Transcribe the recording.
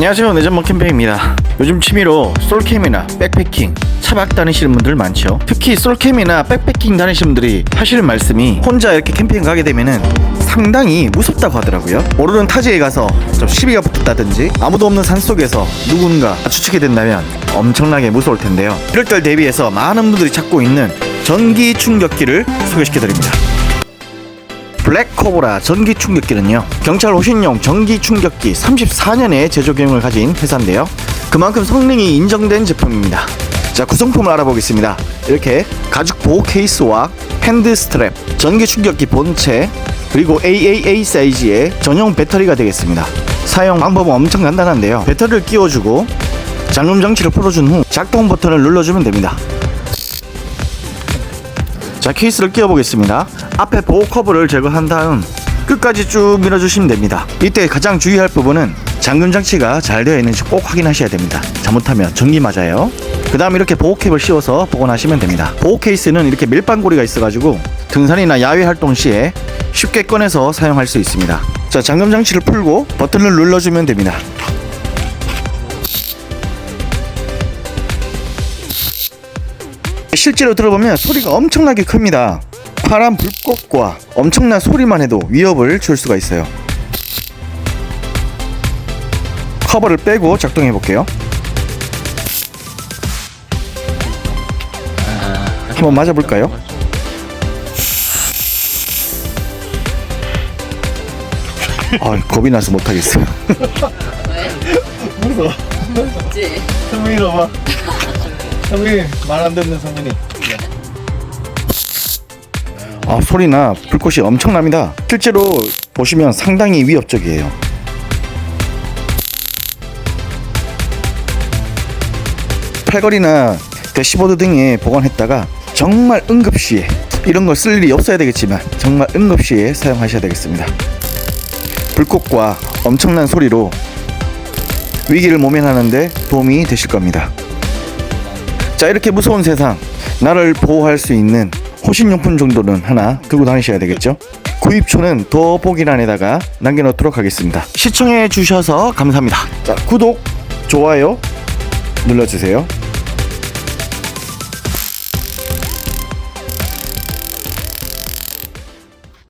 안녕하세요. 내전먹 캠페입니다. 요즘 취미로 솔캠이나 백패킹 차박 다니시는 분들 많죠? 특히 솔캠이나 백패킹 다니시는 분들이 하시는 말씀이 혼자 이렇게 캠핑 가게 되면은 상당히 무섭다고 하더라고요. 모르는 타지에 가서 좀 시비가 붙었다든지 아무도 없는 산속에서 누군가 추측이 된다면 엄청나게 무서울 텐데요. 이럴 때 대비해서 많은 분들이 찾고 있는 전기 충격기를 소개시켜드립니다 블랙코브라 전기 충격기는요 경찰 호신용 전기 충격기 34년의 제조 경험을 가진 회사인데요. 그만큼 성능이 인정된 제품입니다. 자 구성품을 알아보겠습니다. 이렇게 가죽 보호 케이스와 핸드 스트랩 전기 충격기 본체 그리고 AAA 사이즈의 전용 배터리가 되겠습니다. 사용 방법은 엄청 간단한데요. 배터리를 끼워주고 잠금 장치를 풀어준 후 작동 버튼을 눌러주면 됩니다 자 케이스를 끼워 보겠습니다. 앞에 보호 커버를 제거한 다음 끝까지 쭉 밀어주시면 됩니다. 이때 가장 주의할 부분은 잠금 장치가 잘 되어 있는지 꼭 확인하셔야 됩니다. 잘못하면 전기 맞아요. 그 다음 이렇게 보호캡을 씌워서 복원하시면 됩니다. 보호 케이스는 이렇게 밀반고리가 있어 가지고 등산이나 야외 활동 시에 쉽게 꺼내서 사용할 수 있습니다. 자 잠금 장치를 풀고 버튼을 눌러주면 됩니다 실제로 들어보면 소리가 엄청나게 큽니다. 파란 불꽃과 엄청난 소리만 해도 위협을 줄 수가 있어요. 커버를 빼고 작동해 볼게요. 한번 맞아 볼까요? 아, 겁이 나서 못 하겠어요. 있지. 성민이 봐봐. 성 민이 말안 듣는 성민이. 아 소리나 불꽃이 엄청납니다. 실제로 보시면 상당히 위협적이에요. 팔걸이나 대시보드 등에 보관했다가 정말 응급시에 이런 걸 쓸 일이 없어야 되겠지만 정말 응급시에 사용하셔야 되겠습니다. 불꽃과 엄청난 소리로 위기를 모면하는데 도움이 되실 겁니다. 자 이렇게 무서운 세상 나를 보호할 수 있는 호신용품 정도는 하나 들고 다니셔야 되겠죠? 구입처는 더보기란에다가 남겨놓도록 하겠습니다. 시청해 주셔서 감사합니다. 자 구독 좋아요 눌러주세요